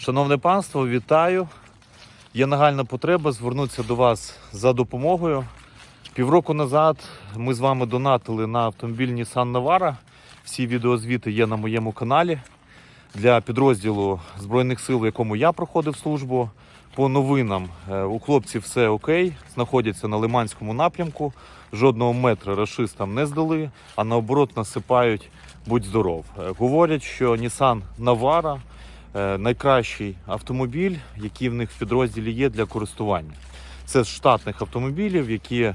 Шановне панство, вітаю. Є нагальна потреба звернутися до вас за допомогою. Півроку назад ми з вами донатили на автомобіль Nissan Navara. Всі відеозвіти є на моєму каналі для підрозділу Збройних сил, в якому я проходив службу. По новинам е, у хлопців все окей, знаходяться на Лиманському напрямку. Жодного метра рашистам не здали, а наоборот насипають будь здоров. Е, Говорять, що Nissan Navara найкращий автомобіль, який в них в підрозділі є для користування. Це з штатних автомобілів, які е,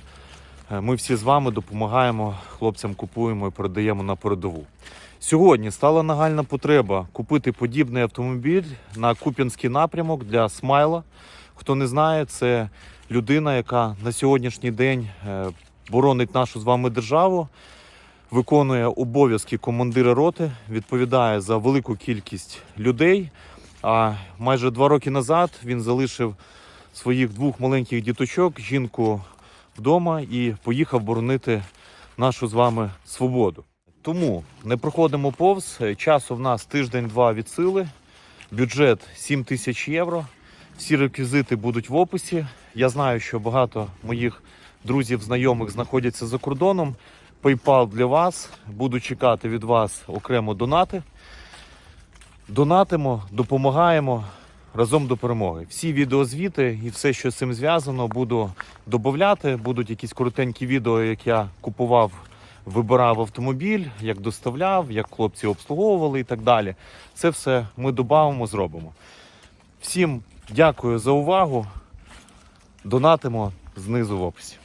ми всі з вами допомагаємо хлопцям, купуємо і передаємо на передову. Сьогодні стала нагальна потреба купити подібний автомобіль на Куп'янський напрямок для Смайла. Хто не знає, це людина, яка на сьогоднішній день е, боронить нашу з вами державу, виконує обов'язки командира роти, відповідає за велику кількість людей. А майже два роки назад він залишив своїх двох маленьких діточок, жінку вдома і поїхав боронити нашу з вами свободу. Тому не проходимо повз. Часу в нас тиждень-два від сили. Бюджет 7 тисяч євро. Всі реквізити будуть в описі. Я знаю, що багато моїх друзів, знайомих знаходяться за кордоном. PayPal для вас. Буду чекати від вас окремо донати. Донатимо, допомагаємо разом до перемоги. Всі відеозвіти і все, що з цим зв'язано, буду додати. Будуть якісь коротенькі відео, як я купував, вибирав автомобіль, як доставляв, як хлопці обслуговували і так далі. Це все ми додамо, зробимо. Всім дякую за увагу. Донатимо знизу в описі.